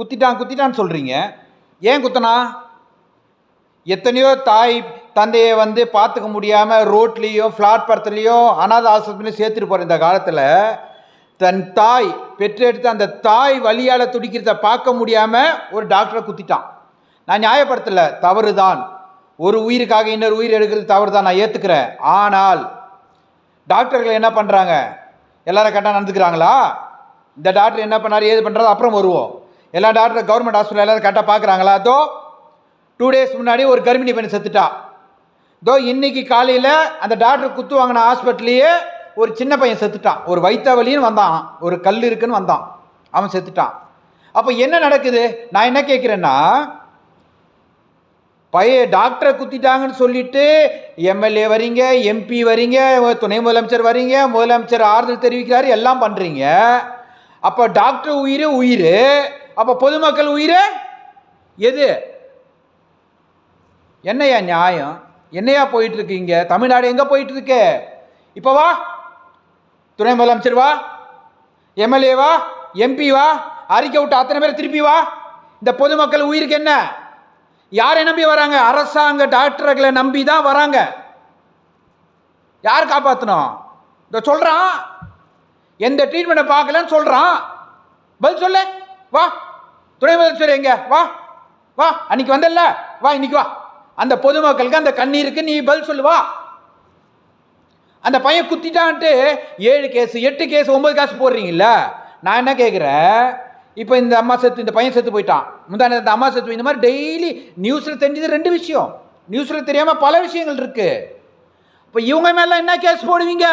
குத்திட்டான் குத்திட்டான்னு சொல்கிறீங்க ஏன் குத்தனா? எத்தனையோ தாய் தந்தையை வந்து பார்த்துக்க முடியாமல் ரோட்லேயோ பிளாட்பாரத்துலேயோ அனாத ஆசிரமத்திலையும் சேர்த்துட்டு போகிற இந்த காலத்தில் தன் தாய் பெற்றெடுத்த அந்த தாய் வலியால் துடிக்கிறத பார்க்க முடியாமல் ஒரு டாக்டரை குத்திட்டான். நான் நியாயப்படுத்தலை தவறு தான் ஒரு உயிருக்காக இன்னொரு உயிர் எடுக்கிறது தவறு தான் நான் ஏற்றுக்கிறேன் ஆனால் டாக்டர்கள் என்ன பண்ணுறாங்க எல்லாரும் கரெக்டாக நடந்துக்கிறாங்களா? இந்த டாக்டர் என்ன பண்ணார் ஏது பண்ணுறது அப்புறம் வருவோம். எல்லா டாக்டர் கவர்மெண்ட் ஹாஸ்பிட்டல் எல்லாரும் கரெக்டாக பார்க்குறாங்களா? அதோ டூ டேஸ் முன்னாடி ஒரு கர்ப்பிணி பெண் செத்துட்டா. தோ இன்னைக்கு காலையில் அந்த டாக்டர் குத்து வாங்கின ஹாஸ்பிட்டல்லையே ஒரு சின்ன பையன் செத்துட்டான். ஒரு வைத்த வழின்னு வந்தான். ஒரு கல் இருக்குன்னு வந்தான். அவன் செத்துட்டான். அப்போ என்ன நடக்குது? நான் என்ன கேட்குறேன்னா பைய டாக்டரை குத்திட்டாங்கன்னு சொல்லிட்டு எம்எல்ஏ வரீங்க எம்பி வரீங்க துணை முதலமைச்சர் வரீங்க முதலமைச்சர் ஆறுதல் தெரிவிக்கிறாரு எல்லாம் பண்ணுறீங்க அப்போ டாக்டர் உயிர் உயிர் அப்போ பொதுமக்கள் உயிர்? எது? என்னையா நியாயம்? என்னையா போயிட்டு இருக்கீங்க தமிழ்நாடு எங்கே போயிட்டு இருக்கு இப்போ வா. துணை முதலமைச்சர் வா. எம்எல்ஏ வா. எம்பி வா. அறிக்கை விட்டு அத்தனை பேர் திருப்பி வா. இந்த பொதுமக்கள் உயிருக்கு என்ன? யாரை நம்பி வராங்க? அரசாங்க டாக்டர்களை நம்பி தான் வராங்க. யார் காப்பாற்றணும் இந்த சொல்கிறான் எந்த ட்ரீட்மெண்ட்டை பார்க்கலன்னு சொல்கிறான் பதில் சொல்லு. வா. துணை முதலமைச்சர் எங்க? வா வா. அன்னைக்கு வந்தல்ல? வா இன்னைக்கு வா. அந்த பொதுமக்களுக்கு அந்த கண்ணீருக்கு நீ பதில் சொல்லுவா அந்த பையன் குத்திட்டான்ட்டு ஏழு கேஸ் எட்டு கேஸ் ஒன்பது காசு போடுறீங்கல்ல? நான் என்ன கேட்குறேன் இப்போ இந்த அம்மா செத்து இந்த பையன் செத்து போயிட்டான். முந்தான இந்த அம்மா செத்து இந்த மாதிரி டெய்லி நியூஸில் தெரிஞ்சது ரெண்டு விஷயம். நியூஸில் தெரியாமல் பல விஷயங்கள் இருக்குது இப்போ இவங்க மேல என்ன கேஸ் போடுவீங்க?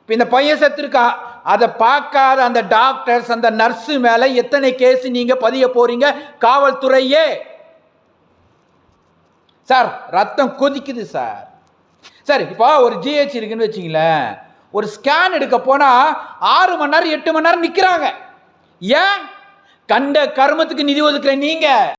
இப்போ இந்த பையன் செத்துருக்கா அதை பார்க்காத அந்த டாக்டர்ஸ் அந்த நர்ஸு மேலே எத்தனை கேஸ் நீங்கள் பதிய போகிறீங்க காவல்துறையே. சார் ரத்தம் கொதிக்குது சார் சார் இப்போ ஒரு ஜிஹெச் இருக்குன்னு வச்சிங்களேன். ஒரு ஸ்கேன் எடுக்க போனால் ஆறு மணி நேரம் எட்டு மணி நேரம் நிற்கிறாங்க ஏன்? கண்ட கர்மத்துக்கு நிதி ஒதுக்குற நீங்கள்